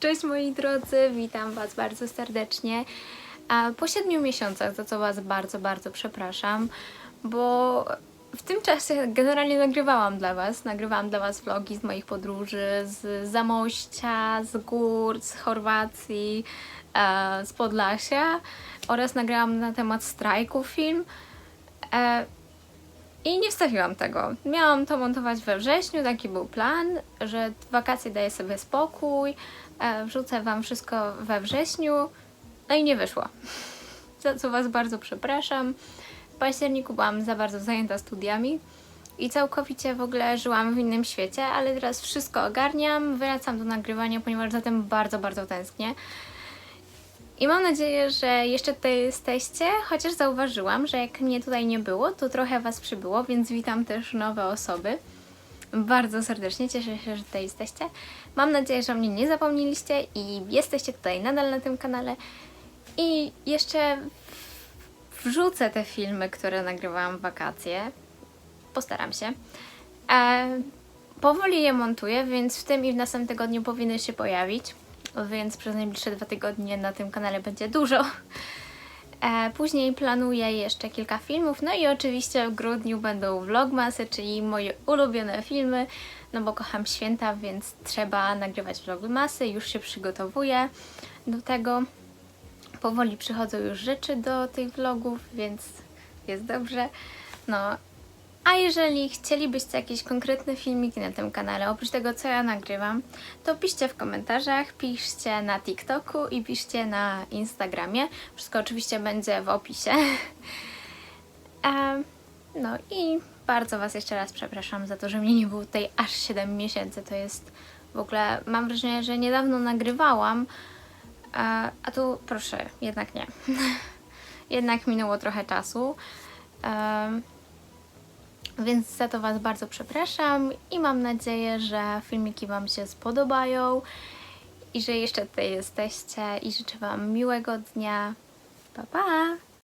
Cześć moi drodzy, witam Was bardzo serdecznie. Po siedmiu miesiącach, za co Was bardzo, bardzo przepraszam, bo w tym czasie generalnie nagrywałam dla Was, nagrywałam dla Was vlogi z moich podróży, z Zamościa, z gór, z Chorwacji, e, z Podlasia oraz nagrałam na temat strajku film. I nie wstawiłam tego. Miałam to montować we wrześniu, taki był plan, że wakacje daję sobie spokój, e, wrzucę Wam wszystko we wrześniu, no i nie wyszło. Za co Was bardzo przepraszam. W październiku byłam za bardzo zajęta studiami i całkowicie w ogóle żyłam w innym świecie, ale teraz wszystko ogarniam, wracam do nagrywania, ponieważ za tym bardzo, bardzo tęsknię. I mam nadzieję, że jeszcze tutaj jesteście, chociaż zauważyłam, że jak mnie tutaj nie było, to trochę Was przybyło, więc witam też nowe osoby. Bardzo serdecznie cieszę się, że tutaj jesteście. Mam nadzieję, że mnie nie zapomnieliście i jesteście tutaj nadal na tym kanale. I jeszcze wrzucę te filmy, które nagrywałam w wakacje. Postaram się. E, powoli je montuję, więc w tym i w następnym tygodniu powinny się pojawić więc przez najbliższe dwa tygodnie na tym kanale będzie dużo. E, później planuję jeszcze kilka filmów, no i oczywiście w grudniu będą vlogmasy, czyli moje ulubione filmy, no bo kocham święta, więc trzeba nagrywać vlogmasy, już się przygotowuję do tego. Powoli przychodzą już rzeczy do tych vlogów, więc jest dobrze. No, a jeżeli chcielibyście jakieś konkretne filmiki na tym kanale, oprócz tego co ja nagrywam, to piszcie w komentarzach, piszcie na TikToku i piszcie na Instagramie. Wszystko oczywiście będzie w opisie. Em, no i bardzo Was jeszcze raz przepraszam za to, że mnie nie było tutaj aż 7 miesięcy. To jest w ogóle, mam wrażenie, że niedawno nagrywałam, e, a tu proszę, jednak nie. jednak minęło trochę czasu. Em, więc za to Was bardzo przepraszam i mam nadzieję, że filmiki Wam się spodobają i że jeszcze tutaj jesteście i życzę Wam miłego dnia. Pa, pa!